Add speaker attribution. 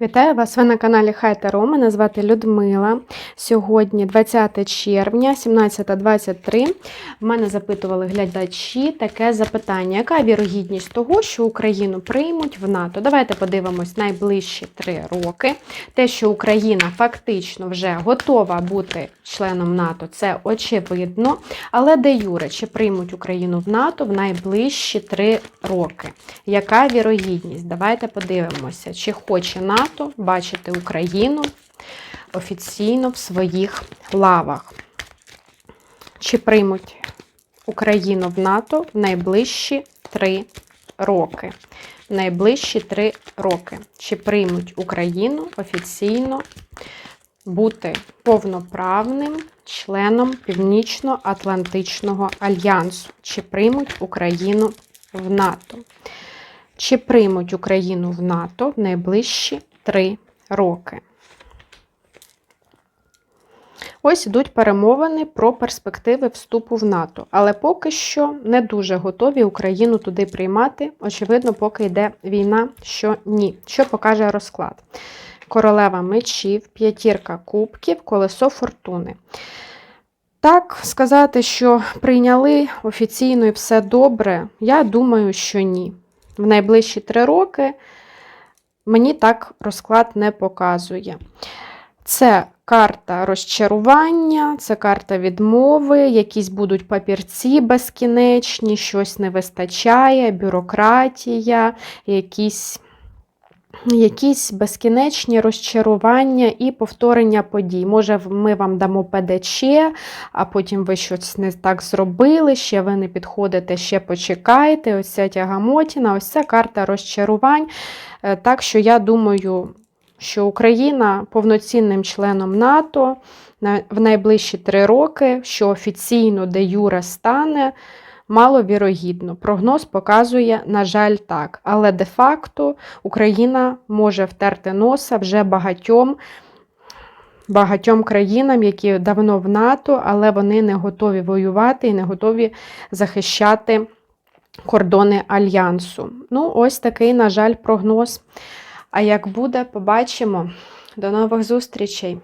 Speaker 1: Вітаю вас! Ви на каналі Хай Таро. Мене звати Людмила. Сьогодні 20 червня, 17.23. В мене запитували глядачі таке запитання: яка вірогідність того, що Україну приймуть в НАТО? Давайте подивимось найближчі три роки. Те, що Україна фактично вже готова бути членом НАТО, це очевидно. Але де Юре, чи приймуть Україну в НАТО в найближчі три роки? Яка вірогідність? Давайте подивимося, чи хоче НАТО бачити Україну офіційно в своїх лавах. Чи приймуть Україну в НАТО в найближчі три роки? В найближчі три роки. Чи приймуть Україну офіційно бути повноправним членом Північно-Атлантичного альянсу? Чи приймуть Україну в НАТО? Чи приймуть Україну в НАТО в найближчі три роки? Ось ідуть перемовини про перспективи вступу в НАТО, але поки що не дуже готові Україну туди приймати. Очевидно, поки йде війна, що ні. Що покаже розклад? Королева мечів, п'ятірка кубків, колесо фортуни. Так, сказати, що прийняли офіційно і все добре, я думаю, що ні в найближчі три роки мені так розклад не показує. Це карта розчарування, це карта відмови, якісь будуть папірці безкінечні, щось не вистачає, бюрократія, якісь. Якісь безкінечні розчарування і повторення подій. Може, ми вам дамо ПДЧ, а потім ви щось не так зробили, ще ви не підходите, ще почекайте. Ось ця тягамотіна, ось ця карта розчарувань. Е, так що я думаю, що Україна повноцінним членом НАТО в найближчі три роки, що офіційно де Юра стане. Маловірогідно. Прогноз показує, на жаль, так. Але де-факто Україна може втерти носа вже багатьом багатьом країнам, які давно в НАТО, але вони не готові воювати і не готові захищати кордони Альянсу. Ну, ось такий, на жаль, прогноз. А як буде, побачимо. До нових зустрічей!